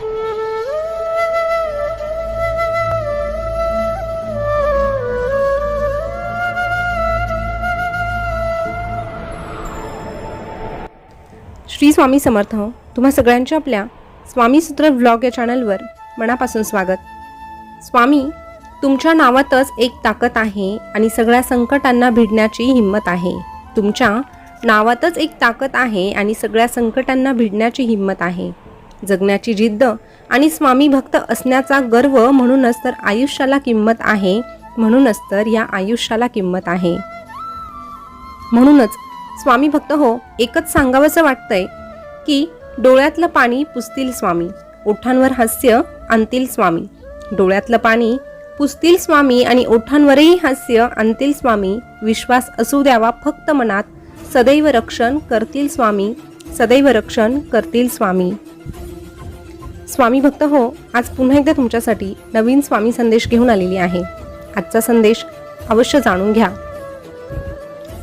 श्री स्वामी समर्थ तुम्हा सगळ्यांच्या आपल्या स्वामी सूत्र व्लॉग या चॅनलवर मनापासून स्वागत. स्वामी तुमच्या नावातच एक ताकद आहे आणि सगळ्या संकटांना भिडण्याची हिंमत आहे. तुमच्या नावातच एक ताकद आहे आणि सगळ्या संकटांना भिडण्याची हिंमत आहे. जगण्याची जिद्द आणि स्वामी भक्त असण्याचा गर्व म्हणूनच तर आयुष्याला किंमत आहे म्हणूनच तर या आयुष्याला किंमत आहे. म्हणूनच स्वामी भक्त हो एकच सांगावंसं वाटतंय की डोळ्यातलं पाणी पुसतील स्वामी ओठांवर हास्य आणतील स्वामी. डोळ्यातलं पाणी पुसतील स्वामी आणि ओठांवरही हास्य आणतील स्वामी विश्वास असू द्यावा फक्त मनात सदैव रक्षण करतील स्वामी सदैव रक्षण करतील स्वामी. स्वामी भक्त हो आज पुन्हा एकदा तुमच्यासाठी नवीन स्वामी संदेश घेऊन आलेली आहे. आजचा संदेश अवश्य जाणून घ्या.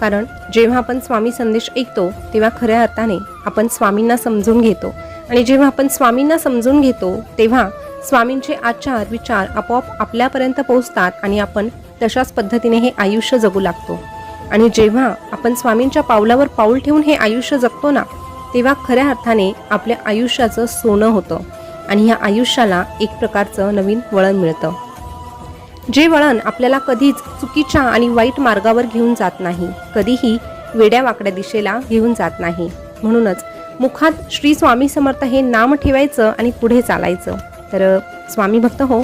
कारण जेव्हा आपण स्वामी संदेश ऐकतो तेव्हा खऱ्या अर्थाने आपण स्वामींना समजून घेतो. आणि जेव्हा आपण स्वामींना समजून घेतो तेव्हा स्वामींचे आचार विचार आपोआप आपल्यापर्यंत पोहोचतात आणि आपण तशाच पद्धतीने हे आयुष्य जगू लागतो. आणि जेव्हा आपण स्वामींच्या पावलावर पाऊल ठेवून हे आयुष्य जगतो ना तेव्हा खऱ्या अर्थाने आपल्या आयुष्याचं सोनं होतं. आणि ह्या आयुष्याला एक प्रकारचं नवीन वळण मिळतं. जे वळण आपल्याला कधीच चुकीच्या आणि वाईट मार्गावर घेऊन जात नाही कधीही वेड्या वाकड्या दिशेला घेऊन जात नाही. म्हणूनच मुखात श्री स्वामी समर्थ हे नाम ठेवायचं आणि पुढे चालायचं. तर स्वामी भक्त हो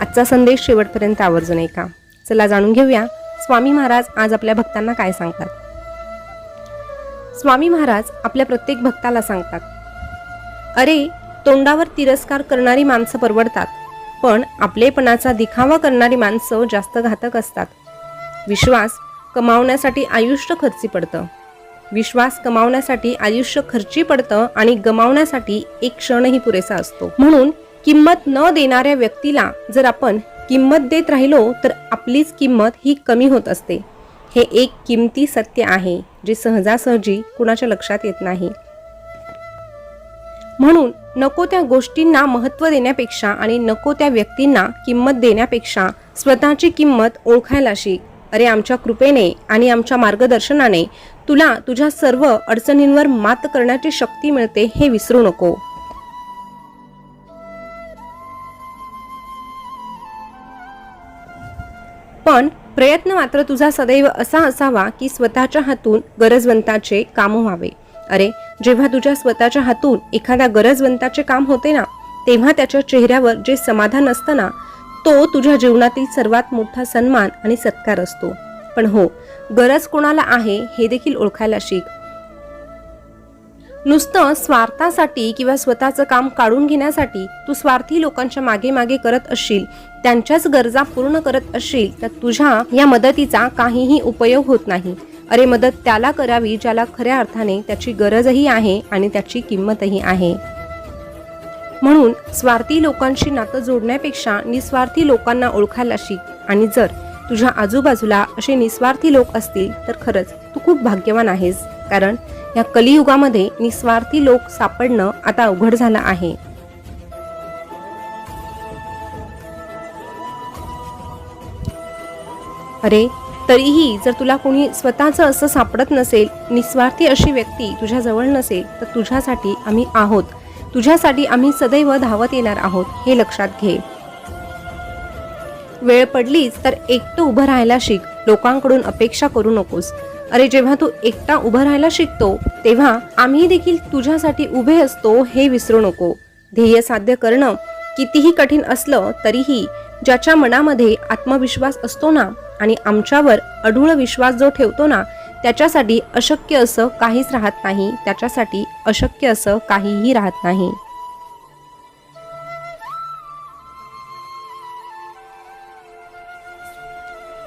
आजचा संदेश शेवटपर्यंत आवर्जून ऐका. चला जाणून घेऊया स्वामी महाराज आज आपल्या भक्तांना काय सांगतात. स्वामी महाराज आपल्या प्रत्येक भक्ताला सांगतात. अरे तोंडावर तिरस्कार करणारी माणसं परवडतात. पण आपलेपणाचा दिखावा करणारी माणसं जास्त घातक असतात. विश्वास कमावण्यासाठी आयुष्य खर्ची पडतं. विश्वास कमावण्यासाठी आयुष्य खर्ची पडतं आणि गमावण्यासाठी एक क्षणही पुरेसा असतो. म्हणून किंमत न देणाऱ्या व्यक्तीला जर आपण किंमत देत राहिलो तर आपलीच किंमत ही कमी होत असते. हे एक किमती सत्य आहे जे सहजासहजी कुणाच्या लक्षात येत नाही. म्हणून नको त्या गोष्टींना महत्त्व देण्यापेक्षा आणि नको त्या व्यक्तींना किंमत देण्यापेक्षा स्वतःची किंमत ओळखायला शिक. अरे आमच्या कृपेने आणि आमच्या मार्गदर्शनाने तुला तुझ्या सर्व अडचणींवर मात करण्याची शक्ती मिळते हे विसरू नको. पण प्रयत्न मात्र तुझा सदैव असा असावा की स्वतःच्या हातून गरजवंताचे काम व्हावे. अरे जेव्हा तुझ्या स्वतःच्या हातून एखाद्या गरजवंताचे काम होते ना तेव्हा त्याच्या चेहऱ्यावर जे समाधान असतं ना तो तुझ्या जीवनातील सर्वात मोठा सन्मान आणि सत्कार असतो. पण हो गरज कोणाला आहे हे देखील ओळखायला शिक. नुसतं स्वार्थासाठी किंवा स्वतःचं काम काढून घेण्यासाठी तू स्वार्थी लोकांच्या मागे मागे करत असशील त्यांच्याच गरजा पूर्ण करत असशील तर तुझ्या या मदतीचा काहीही उपयोग होत नाही. अरे मदत त्याला करावी ज्याला खऱ्या अर्थाने त्याची गरजही आहे आणि त्याची किंमतही आहे. म्हणून स्वार्थी लोकांशी नातं जोडण्यापेक्षा निस्वार्थी लोकांना ओळखायला शिक आणि जर तुझ्या आजूबाजूला असे निस्वार्थी लोक असतील तर खरंच तू खूप भाग्यवान आहेस. कारण या कलियुगामध्ये निस्वार्थी लोक सापडणं आता अवघड झालं आहे. अरे तरीही जर तुला कोणी स्वतःचं असं सापडत नसेल निस्वार्थी अशी व्यक्ती तुझ्या जवळ नसेल तर तुझ्यासाठी आम्ही आहोत. तुझ्यासाठी आम्ही सदैव धावत येणार आहोत हे लक्षात घे. वेळ पडलीच तर एकटं उभं राहायला शिक. लोकांकडून अपेक्षा करू नकोस. अरे जेव्हा तू एकटा उभं राहायला शिकतो तेव्हा आम्ही देखील तुझ्यासाठी उभे असतो हे विसरू नको. ध्येय साध्य करणं कितीही कठीण असलं तरीही ज्याच्या मनामध्ये आत्मविश्वास असतो ना आणि आमच्यावर अढूळ विश्वास जो ठेवतो ना त्याच्यासाठी अशक्य असं काहीच राहत नाही. त्याच्यासाठी अशक्य असं काहीही राहत नाही.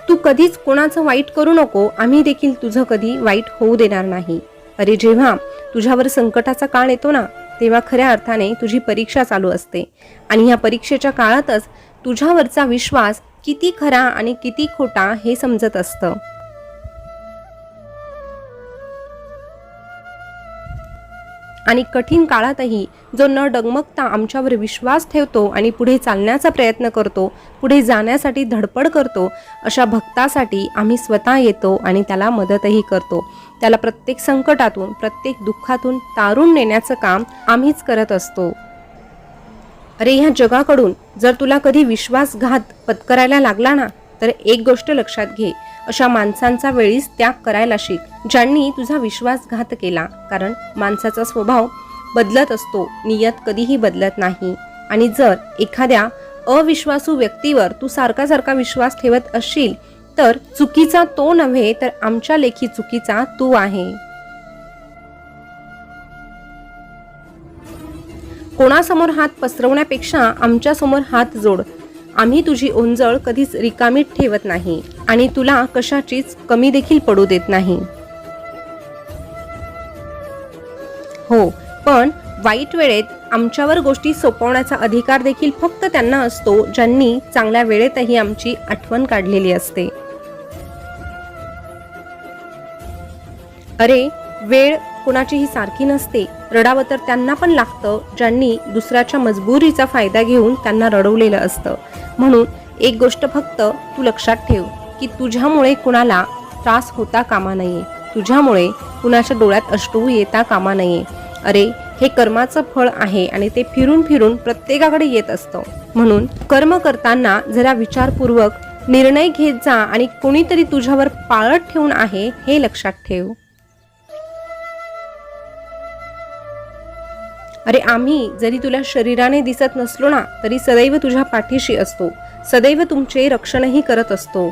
तू कधीच कोणाचं वाईट करू नको. आम्ही देखील तुझं कधी वाईट होऊ देणार नाही. अरे जेव्हा तुझ्यावर संकटाचा काळ येतो ना तेव्हा खऱ्या अर्थाने तुझी परीक्षा चालू असते. आणि ह्या परीक्षेच्या काळातच तुझ्यावरचा विश्वास किती खरा आणि किती खोटा हे समजत असतं. आणि कठीण काळातही जो न डगमगता आमच्यावर विश्वास ठेवतो आणि पुढे चालण्याचा प्रयत्न करतो पुढे जाण्यासाठी धडपड करतो अशा भक्तासाठी आम्ही स्वतः येतो आणि त्याला मदतही करतो. त्याला प्रत्येक संकटातून प्रत्येक दुःखातून तारून नेण्याचं काम आम्हीच करत असतो. अरे ह्या जगाकडून जर तुला कधी विश्वासघात पत्करायला लागला ना तर एक गोष्ट लक्षात घे. अशा माणसांचा वेळीच त्याग करायला शिक ज्यांनी तुझा विश्वासघात केला. कारण माणसाचा स्वभाव बदलत असतो नियत कधीही बदलत नाही. आणि जर एखाद्या अविश्वासू व्यक्तीवर तू सारखा सारखा विश्वास ठेवत असशील तर चुकीचा तो नव्हे तर आमच्या लेखी चुकीचा तू आहे. कोणासमोर हात पसरवण्यापेक्षा आमच्यासमोर हात जोड. आम्ही तुझी ओंजळ कधीच रिकामीत ठेवत नाही आणि तुला कशाचीच कमी देखील पडू देत नाही. हो पण वाईट वेळेत आमच्यावर गोष्टी सोपवण्याचा अधिकार देखील फक्त त्यांना असतो ज्यांनी चांगल्या वेळेतही आमची आठवण काढलेली असते. अरे वेळ कुणाचीही सारखी नसते. रडावं तर त्यांना पण लागतं ज्यांनी दुसऱ्याच्या मजबुरीचा फायदा घेऊन त्यांना रडवलेलं असतं. म्हणून एक गोष्ट फक्त तू लक्षात ठेव की तुझ्यामुळे कुणाला त्रास होता कामा नये. तुझ्यामुळे कुणाच्या डोळ्यात अश्रू येता कामा नये. अरे हे कर्माचं फळ आहे आणि ते फिरून फिरून प्रत्येकाकडे येत असतं. म्हणून कर्म करताना जरा विचारपूर्वक निर्णय घेत जा आणि कोणीतरी तुझ्यावर पाळत ठेवून आहे हे लक्षात ठेव. अरे आम्ही जरी तुला शरीराने दिसत नसलो ना तरी सदैव तुझ्या पाठीशी असतो. सदैव तुमचे रक्षणही करत असतो.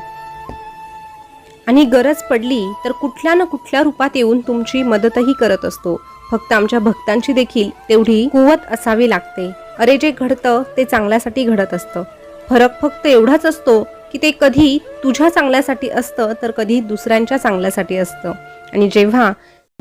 आणि गरज पडली तर कुठल्या ना कुठल्या रूपात येऊन तुमची मदतही करत असतो. फक्त आमच्या भक्तांची देखील तेवढी कुवत असावी लागते. अरे जे घडतं ते चांगल्यासाठी घडत असतं. फरक फक्त एवढाच असतो की ते कधी तुझ्या चांगल्यासाठी असतं तर कधी दुसऱ्यांच्या चांगल्यासाठी असतं. आणि जेव्हा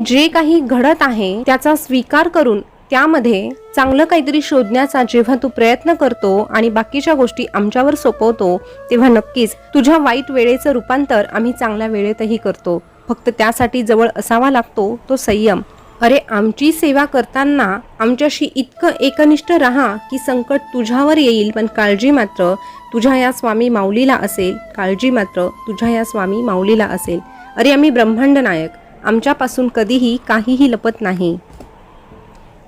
जे काही घडत आहे त्याचा स्वीकार करून त्यामध्ये चांगलं काहीतरी शोधण्याचा जेव्हा तू प्रयत्न करतो आणि बाकीच्या गोष्टी आमच्यावर सोपवतो तेव्हा नक्कीच तुझ्या वाईट वेळेचं रूपांतर आम्ही चांगल्या वेळेतही करतो. फक्त त्यासाठी जवळ असावा लागतो तो संयम. अरे आमची सेवा करताना आमच्याशी इतकं एकनिष्ठ राहा की संकट तुझ्यावर येईल पण काळजी मात्र तुझ्या या स्वामी माऊलीला असेल. काळजी मात्र तुझ्या या स्वामी माऊलीला असेल. अरे आम्ही ब्रह्मांड नायक. आमच्यापासून कधीही काहीही लपत नाही.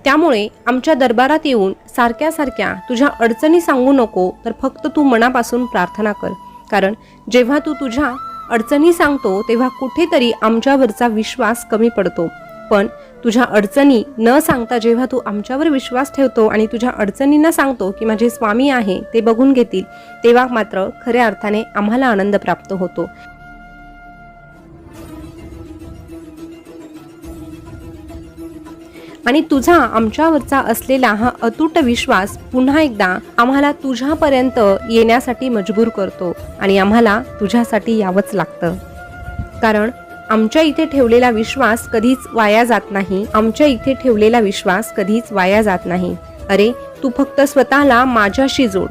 त्यामुळे आमच्या दरबारात येऊन सारख्या सारख्या तुझ्या अडचणी सांगू नको तर फक्त तू मनापासून प्रार्थना कर. कारण जेव्हा तू तुझ्या अडचणी सांगतो तेव्हा कुठेतरी आमच्यावरचा विश्वास कमी पडतो. पण तुझ्या अडचणी न सांगता जेव्हा तू आमच्यावर विश्वास ठेवतो आणि तुझ्या अडचणींना सांगतो की माझे स्वामी आहे ते बघून घेतील तेव्हा मात्र खऱ्या अर्थाने आम्हाला आनंद प्राप्त होतो. आणि तुझा आमच्यावरचा असलेला हा अतूट विश्वास पुन्हा एकदा आम्हाला तुझ्यापर्यंत येण्यासाठी मजबूर करतो आणि आम्हाला तुझ्यासाठी यावंच लागतं. कारण आमच्या इथे ठेवलेला विश्वास कधीच वाया जात नाही. आमच्या इथे ठेवलेला विश्वास कधीच वाया जात नाही. अरे तू फक्त स्वतःला माझ्याशी जोड.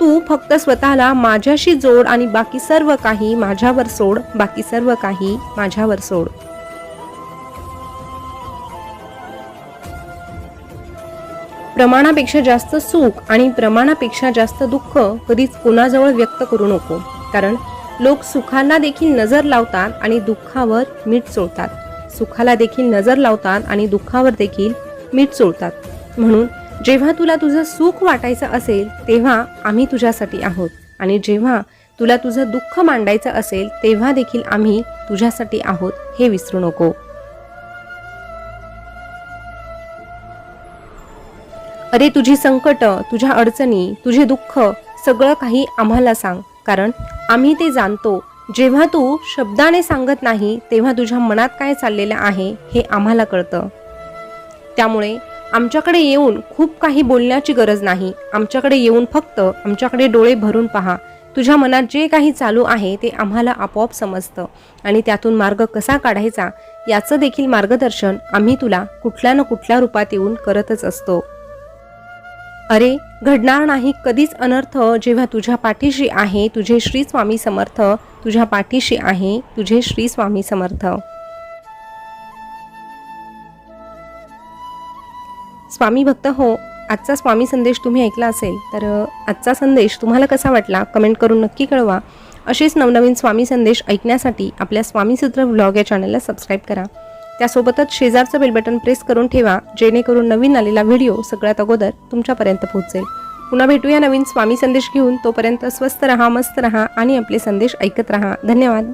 तू फक्त स्वतःला माझ्याशी जोड आणि बाकी सर्व काही माझ्यावर सोड. बाकी सर्व काही माझ्यावर सोड. प्रमाणापेक्षा जास्त सुख आणि प्रमाणापेक्षा जास्त दुःख कधीच कोणाजवळ व्यक्त करू नको. कारण लोक सुखाला देखील नजर लावतात आणि दुःखावर मीठ चोळतात सुखाला देखील नजर लावतात आणि दुःखावर देखील मीठ चोळतात म्हणून जेव्हा तुला तुझं सुख वाटायचं असेल तेव्हा आम्ही तुझ्यासाठी आहोत. आणि जेव्हा तुला तुझं दुःख मांडायचं असेल तेव्हा देखील आम्ही तुझ्यासाठी आहोत हे विसरू नको. अरे तुझी संकट तुझ्या अडचणी तुझे दुःख सगळं काही आम्हाला सांग. कारण आम्ही ते जाणतो. जेव्हा तू शब्दाने सांगत नाही तेव्हा तुझ्या मनात काय चाललेलं आहे हे आम्हाला कळतं. त्यामुळे आमच्याकडे येऊन खूप काही बोलण्याची गरज नाही. आमच्याकडे येऊन फक्त आमच्याकडे डोळे भरून पहा. तुझ्या मनात जे काही चालू आहे ते आम्हाला आपोआप समजतं. आणि त्यातून मार्ग कसा काढायचा याचं देखील मार्गदर्शन आम्ही तुला कुठल्या ना कुठल्या रूपात येऊन करतच असतो. अरे घडणार नाही कधीच अनर्थ जेव्हा तुझ्या पाठीशी आहे तुझे श्री स्वामी समर्थ तुझ्या पाठीशी आहे तुझे श्री स्वामी समर्थ. स्वामी भक्त हो आजचा स्वामी संदेश तुम्ही ऐकला असेल तर आजचा संदेश तुम्हाला कसा वाटला कमेंट करून नक्की कळवा. असेच नवनवीन स्वामी संदेश ऐकण्यासाठी आपल्या स्वामीसूत्र व्लॉग या चॅनलला सबस्क्राईब करा. त्यासोबतच शेजारचं बेल बटन प्रेस करून ठेवा जेणेकरून नवीन आलेला व्हिडिओ सगळ्यात अगोदर तुमच्यापर्यंत पोहोचेल. पुन्हा भेटूया नवीन स्वामी संदेश घेऊन तोपर्यंत स्वस्त रहा मस्त रहा आणि आपले संदेश ऐकत रहा. धन्यवाद.